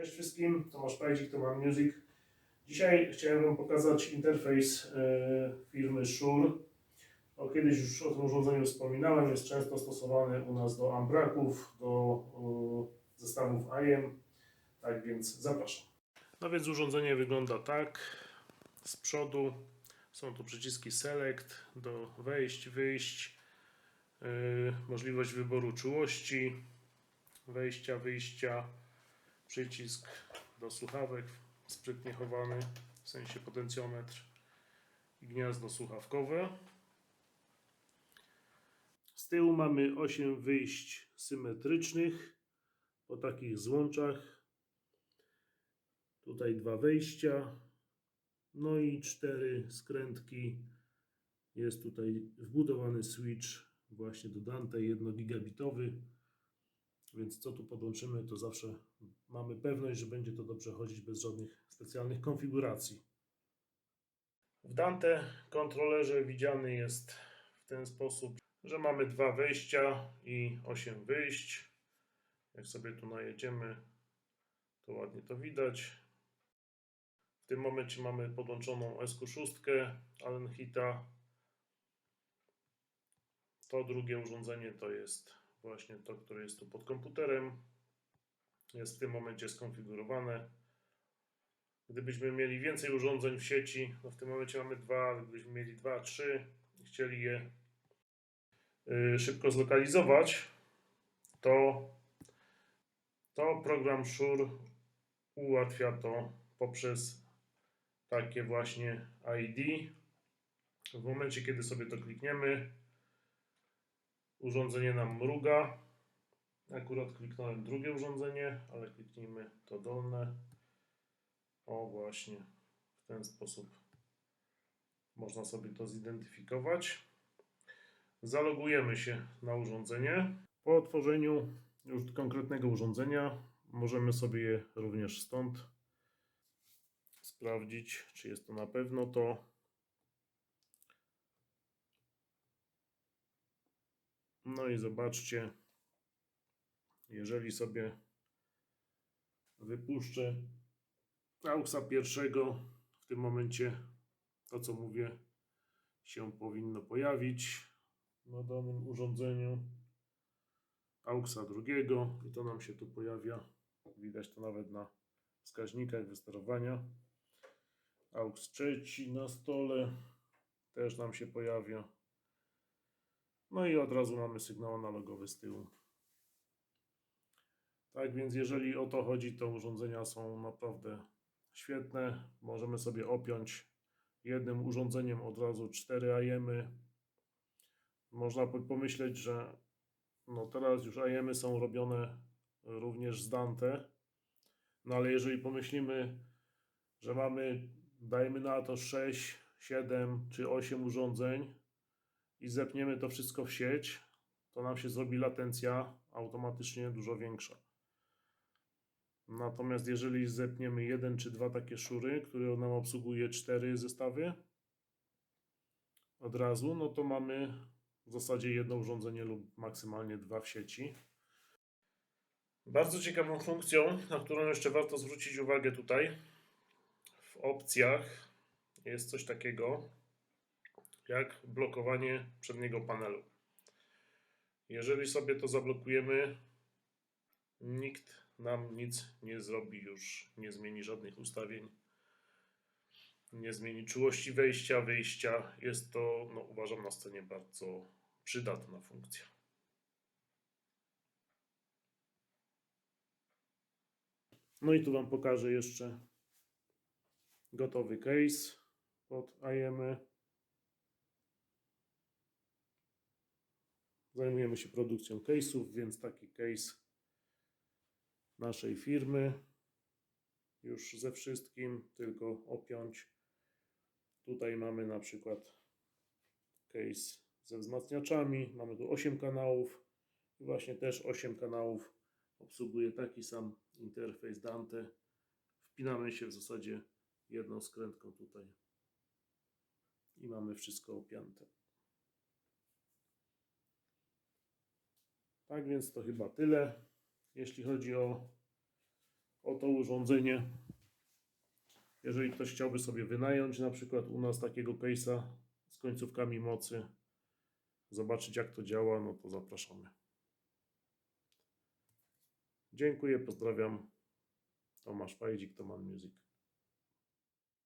Cześć wszystkim, Tomasz Pajdzik, to mam Music. Dzisiaj chciałem Wam pokazać interfejs e, firmy Shure. O, kiedyś już o tym urządzeniu wspominałem, jest często stosowany u nas do ambraków, do zestawów IM, tak więc zapraszam. No więc urządzenie wygląda tak. Z przodu są tu przyciski Select do wejść, wyjść, e, możliwość wyboru czułości, wejścia, wyjścia, przycisk do słuchawek sprytnie chowany, w sensie potencjometr i gniazdo słuchawkowe. Z tyłu mamy 8 wyjść symetrycznych po takich złączach. Tutaj dwa wejścia, no i cztery skrętki. Jest tutaj wbudowany switch właśnie do Dante 1 gigabitowy. Więc co tu podłączymy, to zawsze mamy pewność, że będzie to dobrze chodzić bez żadnych specjalnych konfiguracji. W Dante kontrolerze widziany jest w ten sposób, że mamy dwa wejścia i 8 wyjść. Jak sobie tu najedziemy, to ładnie to widać. W tym momencie mamy podłączoną SQ6 Allenhita. To drugie urządzenie to jest właśnie to, które jest tu pod komputerem. Jest w tym momencie skonfigurowane. Gdybyśmy mieli więcej urządzeń w sieci, no w tym momencie mamy dwa, gdybyśmy mieli dwa, trzy i chcieli je y, szybko zlokalizować, to, to program Shure ułatwia to poprzez takie właśnie ID. W momencie, kiedy sobie to klikniemy, urządzenie nam mruga. Akurat kliknąłem drugie urządzenie, ale kliknijmy to dolne. O właśnie, w ten sposób można sobie to zidentyfikować. Zalogujemy się na urządzenie. Po otworzeniu już konkretnego urządzenia możemy sobie je również stąd sprawdzić, czy jest to na pewno to. No i zobaczcie, jeżeli sobie wypuszczę AUXa pierwszego, w tym momencie to co mówię się powinno pojawić na danym urządzeniu. AUXa drugiego i to nam się tu pojawia. Widać to nawet na wskaźnikach wysterowania. AUX trzeci na stole też nam się pojawia. No i od razu mamy sygnał analogowy z tyłu. Tak więc jeżeli o to chodzi, to urządzenia są naprawdę świetne. Możemy sobie opiąć jednym urządzeniem od razu cztery IEMy. Można pomyśleć, że no teraz już IEMy są robione również z Dante. No ale jeżeli pomyślimy, że mamy, dajmy na to 6, 7 czy 8 urządzeń, i zepniemy to wszystko w sieć, to nam się zrobi latencja automatycznie dużo większa. Natomiast jeżeli zepniemy jeden czy dwa takie szury, które nam obsługuje cztery zestawy od razu, no to mamy w zasadzie jedno urządzenie lub maksymalnie dwa w sieci. Bardzo ciekawą funkcją, na którą jeszcze warto zwrócić uwagę tutaj, w opcjach jest coś takiego, jak blokowanie przedniego panelu. Jeżeli sobie to zablokujemy, nikt nam nic nie zrobi już, nie zmieni żadnych ustawień, nie zmieni czułości wejścia, wyjścia. Jest to, no, uważam, na scenie bardzo przydatna funkcja. No i tu Wam pokażę jeszcze gotowy case pod IEMy. Zajmujemy się produkcją case'ów, więc taki case naszej firmy już ze wszystkim, tylko opiąć. Tutaj mamy na przykład case ze wzmacniaczami. Mamy tu 8 kanałów i właśnie też 8 kanałów obsługuje taki sam interfejs Dante. Wpinamy się w zasadzie jedną skrętką tutaj i mamy wszystko opięte. Tak więc to chyba tyle, jeśli chodzi o Oto urządzenie. Jeżeli ktoś chciałby sobie wynająć na przykład u nas takiego case'a z końcówkami mocy, zobaczyć jak to działa, no to zapraszamy. Dziękuję, pozdrawiam. Tomasz Pajdzik, Toman Music.